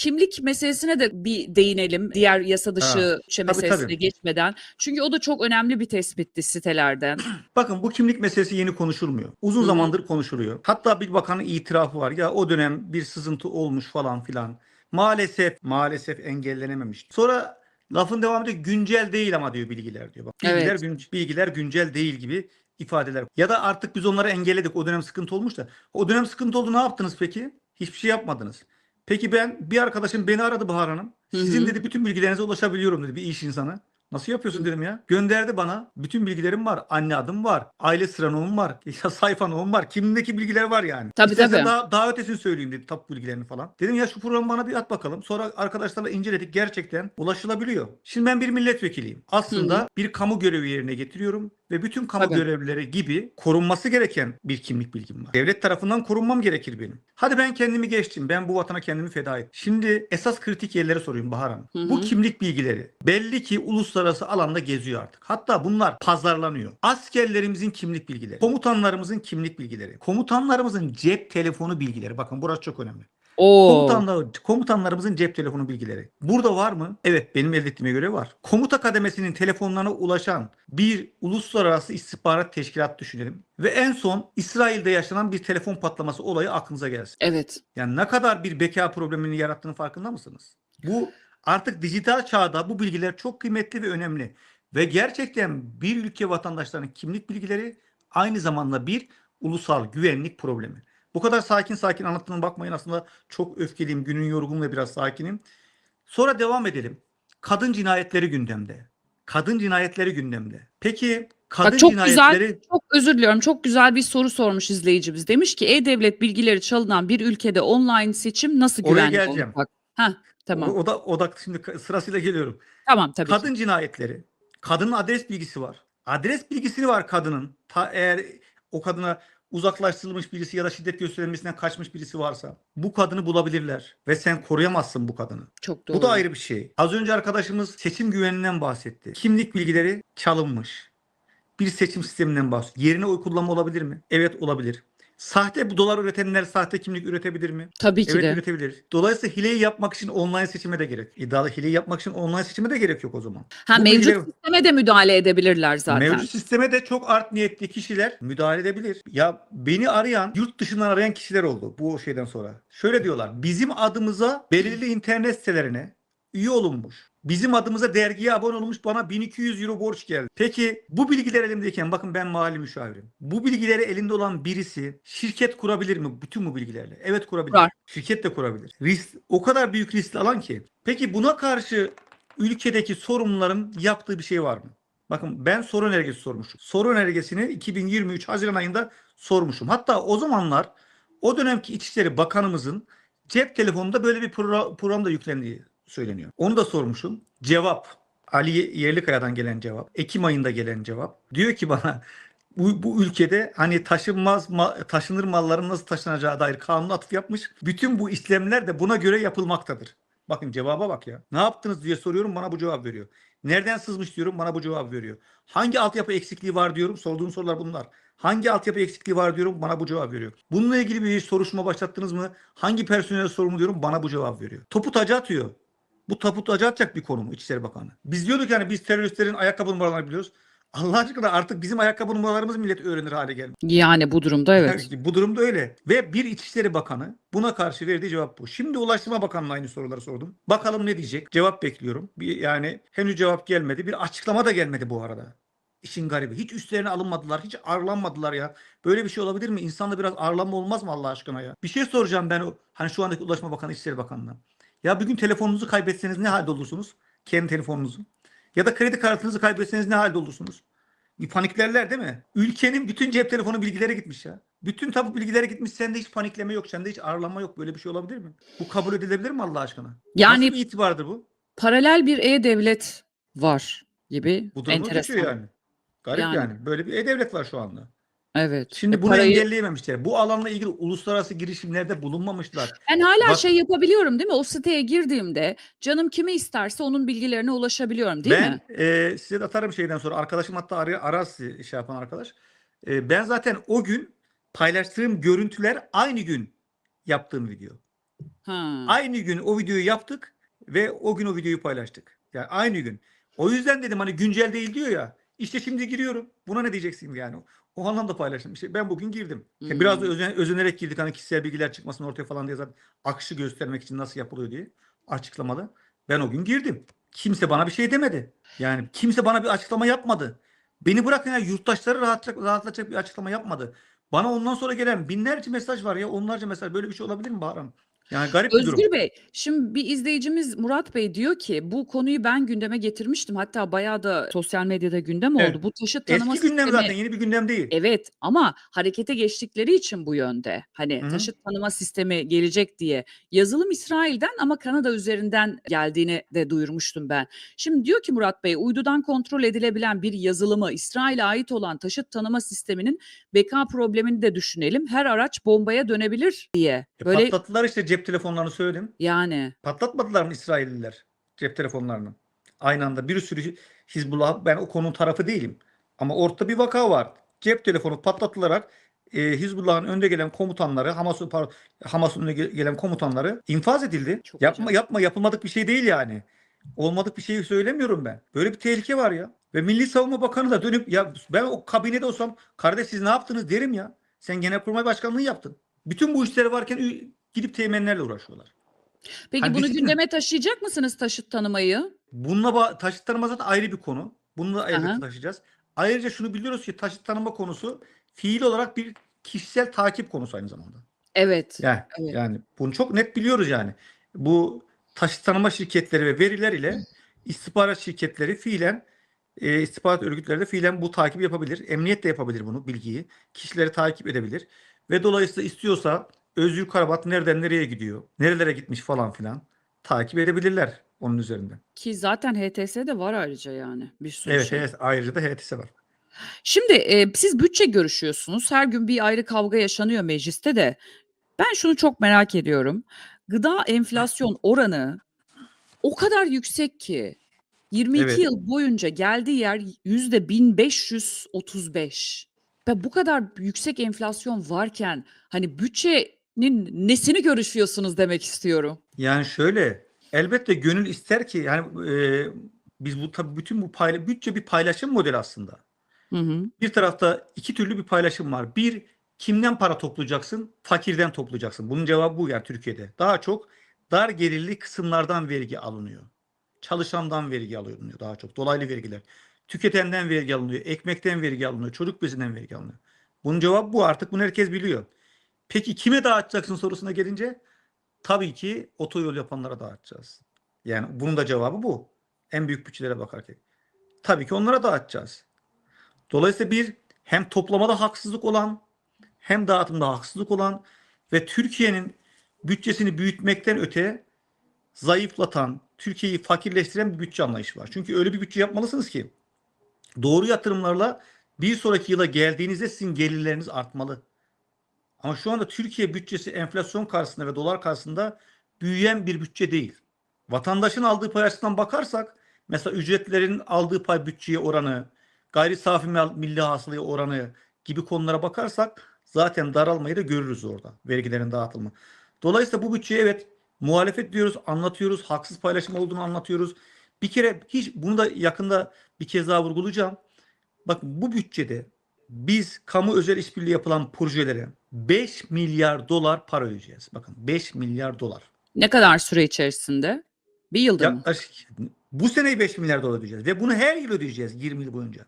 kimlik meselesine de bir değinelim. Diğer yasa dışı şey meselesine tabii. geçmeden. Çünkü o da çok önemli bir tespitti sitelerden. Bakın bu kimlik meselesi yeni konuşulmuyor. Uzun Hı zamandır konuşuluyor. Hatta bir bakanın itirafı var. Ya o dönem bir sızıntı olmuş falan filan. Maalesef maalesef engellenememiş. Sonra lafın devamında güncel değil ama diyor bilgiler diyor. Bak, bilgiler, Evet. gün- bilgiler güncel değil gibi ifadeler. Ya da artık biz onları engelledik. O dönem sıkıntı olmuş da. O dönem sıkıntı oldu ne yaptınız peki? Hiçbir şey yapmadınız. Peki ben bir arkadaşım beni aradı Bahar Hanım. Sizin hı. dedi bütün bilgilerinize ulaşabiliyorum dedi bir iş insanı. Nasıl yapıyorsun dedim ya. Gönderdi bana. Bütün bilgilerim var. Anne adım var. Aile sıranomum var. Ya sayfa nomum var. Kimliğindeki bilgiler var yani. Tabii, İstersen tabii. Daha, daha ötesini söyleyeyim dedi. Tapu bilgilerini falan. Dedim ya şu programı bana bir at bakalım. Sonra arkadaşlarla inceledik. Gerçekten ulaşılabiliyor. Şimdi ben bir milletvekiliyim. Aslında Hı hı. bir kamu görevi yerine getiriyorum. Ve bütün kamu Tabii. görevlileri gibi korunması gereken bir kimlik bilgim var. Devlet tarafından korunmam gerekir benim. Hadi ben kendimi geçtim. Ben bu vatana kendimi feda ettim. Şimdi esas kritik yerlere soruyorum Bahar Hanım. Hı hı. Bu kimlik bilgileri belli ki uluslararası alanda geziyor artık. Hatta bunlar pazarlanıyor. Askerlerimizin kimlik bilgileri, komutanlarımızın kimlik bilgileri, komutanlarımızın cep telefonu bilgileri. Bakın burası çok önemli. Oo. Komutanlar, komutanlarımızın cep telefonu bilgileri. Burada var mı? Evet benim elde ettiğime göre var. Komuta kademesinin telefonlarına ulaşan bir uluslararası istihbarat teşkilatı düşünelim. Ve en son İsrail'de yaşanan bir telefon patlaması olayı aklınıza gelsin. Evet. Yani ne kadar bir beka problemini yarattığını farkında mısınız? Bu artık dijital çağda bu bilgiler çok kıymetli ve önemli. Ve gerçekten bir ülke vatandaşlarının kimlik bilgileri aynı zamanda bir ulusal güvenlik problemi. Bu kadar sakin sakin anlattığına bakmayın aslında çok öfkeliyim, günün yorgun ve biraz sakinim. Sonra devam edelim. Kadın cinayetleri gündemde. Kadın cinayetleri gündemde. Peki kadın Bak çok cinayetleri güzel, çok özür diliyorum. Çok güzel bir soru sormuş izleyicimiz. Demiş ki e-devlet bilgileri çalınan bir ülkede online seçim nasıl Oraya güvenli geleceğim. olacak? Ha, tamam. o, o da o da şimdi sırasıyla geliyorum. tamam tabii ki. Kadın cinayetleri. Kadının adres bilgisi var. Adres bilgisi var kadının. Ta eğer o kadına uzaklaştırılmış birisi ya da şiddet gösterilmesinden kaçmış birisi varsa bu kadını bulabilirler ve sen koruyamazsın bu kadını. Çok doğru. Bu da ayrı bir şey. Az önce arkadaşımız seçim güveninden bahsetti. Kimlik bilgileri çalınmış. Bir seçim sisteminden bahsediyor. Yerine oy kullanma olabilir mi? Evet olabilir. Sahte bu dolar üretenler sahte kimlik üretebilir mi? Tabii ki Evet de. üretebilir. Dolayısıyla hileyi yapmak için online seçime de gerek. İddialı hileyi yapmak için online seçime de gerek yok o zaman. Ha Bu mevcut bilgiler- sisteme de müdahale edebilirler zaten. Mevcut sisteme de çok art niyetli kişiler müdahale edebilir. Ya beni arayan, yurt dışından arayan kişiler oldu bu şeyden sonra. Şöyle diyorlar. Bizim adımıza belirli internet sitelerine üye olunmuş. Bizim adımıza dergiye abone olmuş bana 1200 euro borç geldi. Peki bu bilgiler elimdeyken bakın ben mali müşavirim. Bu bilgileri elinde olan birisi şirket kurabilir mi bütün bu bilgilerle? Evet kurabilir. Kurar. Şirket de kurabilir. Risk o kadar büyük riskli alan ki. Peki buna karşı ülkedeki sorumluların yaptığı bir şey var mı? Bakın ben soru önergesi sormuşum. Soru önergesini 2023 Haziran ayında sormuşum. Hatta o zamanlar o dönemki İçişleri Bakanımızın cep telefonunda böyle bir program, program da yüklendiği söyleniyor. Onu da sormuşum. Cevap Ali Yerlikaya'dan gelen cevap. Ekim ayında gelen cevap. Diyor ki bana bu, bu ülkede hani taşınmaz ma- taşınır malların nasıl taşınacağı dair kanun atıf yapmış. Bütün bu işlemler de buna göre yapılmaktadır. Bakın cevaba bak ya. Ne yaptınız diye soruyorum bana bu cevap veriyor. Nereden sızmış diyorum bana bu cevap veriyor. Hangi altyapı eksikliği var diyorum sorduğum sorular bunlar. Hangi altyapı eksikliği var diyorum bana bu cevap veriyor. Bununla ilgili bir soruşturma başlattınız mı? Hangi personel sorumlu diyorum bana bu cevap veriyor. Topu taca atıyor. Bu atacak bir konu mu İçişleri Bakanı? Biz diyorduk yani biz teröristlerin ayakkabı numaralarını biliyoruz. Allah aşkına artık bizim ayakkabı numaralarımız millet öğrenir hale geldi. Yani bu durumda evet. Yani bu durumda öyle. Ve bir İçişleri Bakanı buna karşı verdiği cevap bu. Şimdi Ulaştırma Bakanı'na aynı soruları sordum. Bakalım ne diyecek? Cevap bekliyorum. Bir, yani henüz cevap gelmedi. Bir açıklama da gelmedi bu arada. İşin garibi. Hiç üstlerine alınmadılar. Hiç ağırlanmadılar ya. Böyle bir şey olabilir mi? İnsanda biraz ağırlanma olmaz mı Allah aşkına ya? Bir şey soracağım ben hani şu andaki Ulaştırma Bakanı İçişleri Bakanı'na. Ya bir gün telefonunuzu kaybetseniz ne halde olursunuz? Kendi telefonunuzu. Ya da kredi kartınızı kaybetseniz ne halde olursunuz? Bir paniklerler değil mi? Ülkenin bütün cep telefonu bilgileri gitmiş ya. Bütün tapu bilgileri gitmiş. Sende hiç panikleme yok. Sende hiç ağırlanma yok. Böyle bir şey olabilir mi? Bu kabul edilebilir mi Allah aşkına? Yani Nasıl bir itibardır bu? paralel bir e-devlet var gibi Bu durumu enteresan. yani. Garip yani. Yani. Böyle bir e-devlet var şu anda. Evet. Şimdi E, bunu parayı- engelleyememişler. Bu alanla ilgili uluslararası girişimlerde bulunmamışlar. Ben hala Bak- şey yapabiliyorum değil mi? O siteye girdiğimde canım kimi isterse onun bilgilerine ulaşabiliyorum değil ben mi? e, size de atarım şeyden sonra. Arkadaşım hatta arar, arar sizi şey yapan arkadaş. E, ben zaten o gün paylaştığım görüntüler aynı gün yaptığım video. Ha. Aynı gün o videoyu yaptık ve o gün o videoyu paylaştık. Yani aynı gün. O yüzden dedim hani güncel değil diyor ya. İşte şimdi giriyorum. Buna ne diyeceksin yani? O anlamda paylaştım. İşte ben bugün girdim. Ya Biraz da Hmm. özen- özenerek girdik hani kişisel bilgiler çıkmasın ortaya falan diye zaten akışı göstermek için nasıl yapılıyor diye açıklamada. Ben o gün girdim. Kimse bana bir şey demedi. Yani kimse bana bir açıklama yapmadı. Beni bırakın ya yurttaşları rahatlatacak, rahatlatacak bir açıklama yapmadı. Bana ondan sonra gelen binlerce mesaj var ya onlarca mesaj. Böyle bir şey olabilir mi Bahram? Yani garip bir durum. Özgür Bey, şimdi bir izleyicimiz Murat Bey diyor ki bu konuyu ben gündeme getirmiştim. Hatta bayağı da sosyal medyada gündem oldu. Evet. Bu taşıt tanıma Eski gündem sistemi zaten yeni bir gündem değil. Evet ama harekete geçtikleri için bu yönde. Hani Hı hı. taşıt tanıma sistemi gelecek diye. Yazılım İsrail'den ama Kanada üzerinden geldiğini de duyurmuştum ben. Şimdi diyor ki Murat Bey uydudan kontrol edilebilen bir yazılımı İsrail'e ait olan taşıt tanıma sisteminin beka problemini de düşünelim. Her araç bombaya dönebilir diye. E, Böyle patlattılar işte cep telefonlarını söyledim. yani Patlatmadılar mı İsrailliler cep telefonlarını? Aynı anda bir sürü Hizbullah ben o konunun tarafı değilim. Ama ortada bir vaka var. Cep telefonu patlatılarak e, Hizbullah'ın önde gelen komutanları, Hamas'ın Hamas'ın önde ge- gelen komutanları infaz edildi. Çok yapma acayip. yapma yapılmadık bir şey değil yani. Olmadık bir şey söylemiyorum ben. Böyle bir tehlike var ya. Ve Milli Savunma Bakanı da dönüp ya ben o kabinede olsam kardeş siz ne yaptınız derim ya. Sen Genelkurmay Başkanlığı yaptın. Bütün bu işleri varken gidip teğmenlerle uğraşıyorlar. peki Hani bunu biz- gündeme taşıyacak mısınız taşıt tanımayı? Bununla ba- taşıt tanıma zaten ayrı bir konu. Bunu da elbette Aha. taşıyacağız. Ayrıca şunu biliyoruz ki taşıt tanıma konusu fiil olarak bir kişisel takip konusu aynı zamanda. Evet. Yani, Evet. yani bunu çok net biliyoruz yani. Bu taşıt tanıma şirketleri ve veriler ile istihbarat şirketleri fiilen e, istihbarat örgütleri de fiilen bu takibi yapabilir. Emniyet de yapabilir bunu bilgiyi. Kişileri takip edebilir. Ve dolayısıyla istiyorsa Özgür Karabat nereden nereye gidiyor, nerelere gitmiş falan filan takip edebilirler onun üzerinden. Ki zaten HTS'de var ayrıca yani bir sürü Evet, şey. evet ayrıca da HTS var. Şimdi e, siz bütçe görüşüyorsunuz. Her gün bir ayrı kavga yaşanıyor mecliste de. Ben şunu çok merak ediyorum. Gıda enflasyon oranı o kadar yüksek ki 22 Evet. yıl boyunca geldiği yer yüzde 1535. Ve bu kadar yüksek enflasyon varken hani bütçenin nesini görüşüyorsunuz demek istiyorum. Yani şöyle elbette gönül ister ki yani e, biz bu tabii bütün bu payla bütçe bir paylaşım modeli aslında. Hı hı. Bir tarafta iki türlü bir paylaşım var. Bir kimden para toplayacaksın? Fakirden toplayacaksın. Bunun cevabı bu yani Türkiye'de. Daha çok dar gelirli kısımlardan vergi alınıyor. Çalışandan vergi alınıyor daha çok. Dolaylı vergiler. Tüketenden vergi alınıyor. Ekmekten vergi alınıyor. Çocuk bezinden vergi alınıyor. Bunun cevabı bu. Artık bunu herkes biliyor. Peki kime dağıtacaksın sorusuna gelince tabii ki otoyol yapanlara dağıtacağız. Yani bunun da cevabı bu. En büyük bütçelere bakarken. Tabii ki onlara dağıtacağız. Dolayısıyla bir hem toplamada haksızlık olan hem dağıtımda haksızlık olan ve Türkiye'nin bütçesini büyütmekten öte zayıflatan, Türkiye'yi fakirleştiren bir bütçe anlayışı var. Çünkü öyle bir bütçe yapmalısınız ki doğru yatırımlarla bir sonraki yıla geldiğinizde sizin gelirleriniz artmalı. Ama şu anda Türkiye bütçesi enflasyon karşısında ve dolar karşısında büyüyen bir bütçe değil. Vatandaşın aldığı pay açısından bakarsak mesela ücretlerin aldığı pay bütçeye oranı, gayri safi mil- milli hasılaya oranı gibi konulara bakarsak zaten daralmayı da görürüz orada vergilerin dağıtılma. Dolayısıyla bu bütçeye evet muhalefet diyoruz, anlatıyoruz, haksız paylaşım olduğunu anlatıyoruz. Bir kere hiç bunu da yakında bir kez daha vurgulayacağım. Bakın bu bütçede biz kamu özel işbirliği yapılan projelere 5 milyar dolar para ödeyeceğiz. Bakın 5 milyar dolar. Ne kadar süre içerisinde? Bir yılda mı? Yaklaşık bu seneyi 5 milyar dolar ödeyeceğiz ve bunu her yıl ödeyeceğiz 20 yıl boyunca.